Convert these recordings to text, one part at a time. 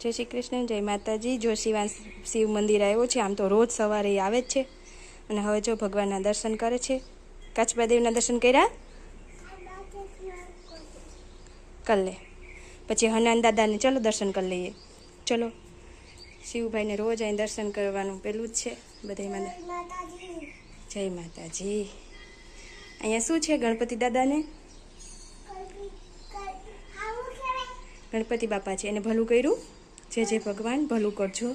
જય શ્રી કૃષ્ણ જય માતાજી. જો શિવા શિવ મંદિર આવ્યો છે આમ તો રોજ સવારે આવે જ છે. અને હવે જો ભગવાનના દર્શન કરે છે. કાચબા દેવના દર્શન કર્યા? કરી લે. પછી હનાન દાદાને ચલો દર્શન કરી લઈએ. ચલો. શિવભાઈને રોજ અહીં દર્શન કરવાનું પેલું જ છે. બધામાં જય માતાજી. અહીંયા શું છે ગણપતિ દાદાને? ગણપતિ બાપા છે. એને ભલું કર્યું? જે જે ભગવાન ભલું કરજો.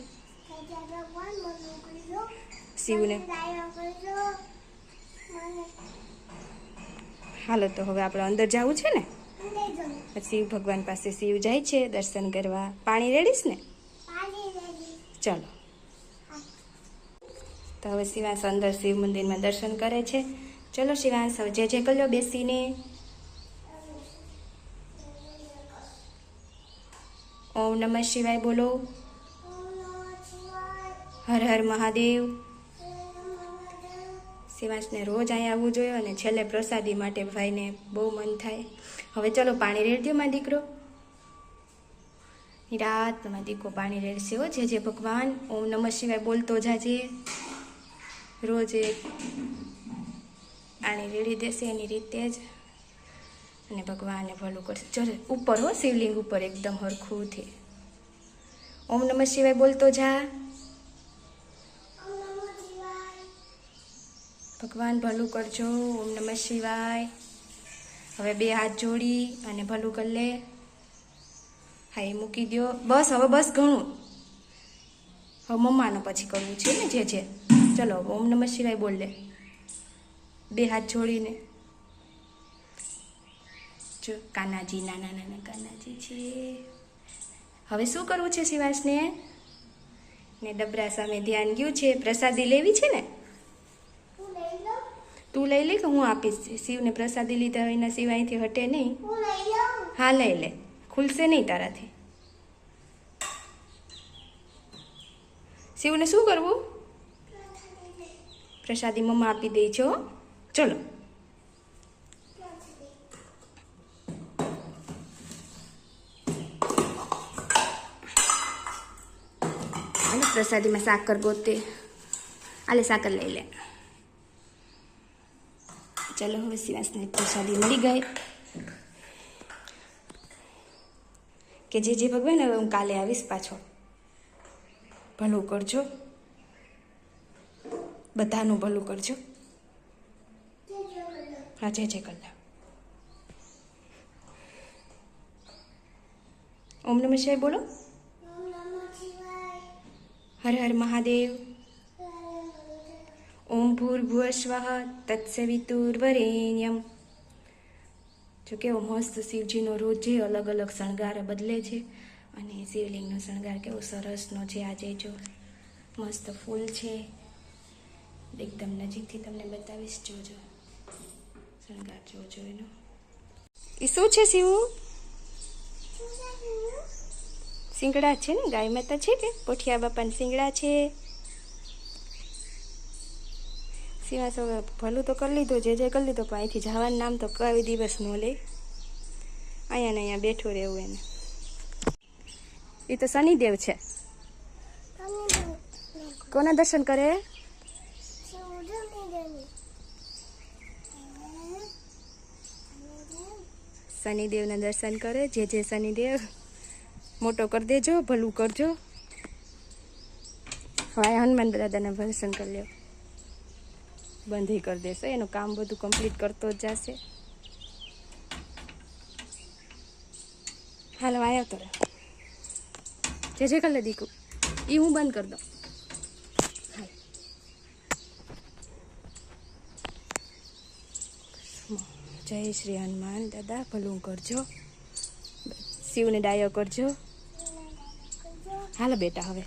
શિવને. હાલો તો હવે આપણે અંદર જવું છે ને? શિવ ભગવાન પાસે શિવ જાય છે દર્શન કરવા. પાણી રેડીશ ને? ચાલો. તો હવે શિવાંશ અંદર શિવ મંદિરમાં દર્શન કરે છે. ચલો શિવાંશ જે જે કર્યો બેસીને. ઓમ નમઃ શિવાય બોલો. હર હર મહાદેવ. શિવાંશને રોજ અહીં આવવું જોઈએ અને છેલ્લે પ્રસાદી માટે ભાઈને બહુ મન થાય. હવે ચલો પાણી રેડજો માં દીકરો. રાત તમારા દીકો પાણી રેડશે હો, જે જે ભગવાન ઓમ નમઃ શિવાય બોલતો જાજે. રોજ એક આની રેડી દેશે એની રીતે જ. અને ભગવાનને ભલું કરશે ચલો ઉપર હો, શિવલિંગ ઉપર એકદમ હરખુંથી ઓમ નમઃ શિવાય બોલતો જા. ભગવાન ભલું કરજો, ઓમ નમઃ શિવાય. હવે બે હાથ જોડી અને ભલું કરી લે. હા, એ મૂકી દો બસ, હવે બસ ઘણું. હવે મમ્માનો પછી કરવું છે ને, જે જે. ચલો ઓમ નમઃ શિવાય બોલ લે. બે હાથ જોડીને. જો કાનાજી નાના નાના કાનાજી છે. હવે શું કરવું છે શિવાસને? ને ડબરા સામે ધ્યાન ગયું છે. પ્રસાદી લેવી છે ને? તું લઈ લે. કે હું આપીશ? શિવને પ્રસાદી લીધા હોય એના સિવાયથી હટે નહીં. હા લઈ લે. ખુલશે નહીં તારાથી. શિવને શું કરવું? પ્રસાદી મમ્મા આપી દે છો ચલો. પ્રસાદીમાં સાકર ગોતે. આલે સાકર લઈ લે. ચાલો, હવે શિવાસને પ્રસાદી મળી ગઈ. કે જે જે ભગવાન, હવે હું કાલે આવીશ પાછો. ભલું કરજો. બધાનું ભલું કરજો. હા, જય જય કલ્લા ઓમ નમઃ શિવાય, બોલો. હર હર મહાદેવ ઓમ ભૂર્ભુવસ્વ તત્સવિતુર્વરેણ્યમ જો કેવો મસ્ત શિવજીનો રોજે અલગ અલગ શણગાર બદલે છે અને શિવલિંગનો શણગાર કેવો સરસનો છે આજે જો મસ્ત ફૂલ છે. એકદમ નજીકથી તમને બતાવીશ જોજો શણગાર જોજો એનો. એ શું છે શિવ? સિંગડા છે ને, ગાય માતા છે કે પોઠિયા બાપાના સિંગડા છે. સિવાસ ભલું તો કરી લીધું, જે જે કરી લીધું, પણ અહીંથી જવાનું નામ તો કઈ દિવસ ન લે. અહીંયા ને અહીંયા બેઠું રહેવું એને. એ તો શનિદેવ છે. કોના દર્શન કરે? શનિદેવના દર્શન કરે, જે જે શનિદેવ. મોટો કરી દેજો, ભલું કરજો. હવે હનુમાન દાદાના દર્શન કરી લ્યો. બંધી કરી દેશે, એનું કામ બધું કમ્પ્લીટ કરતો જ જશે. હાલો આવ્યો તો જે જે કલે દીકું. એ હું બંધ કરી દઉં. જય શ્રી હનુમાન દાદા, ભલું કરજો. શિવને ડાયો કરજો. હાલો બેટા હવે.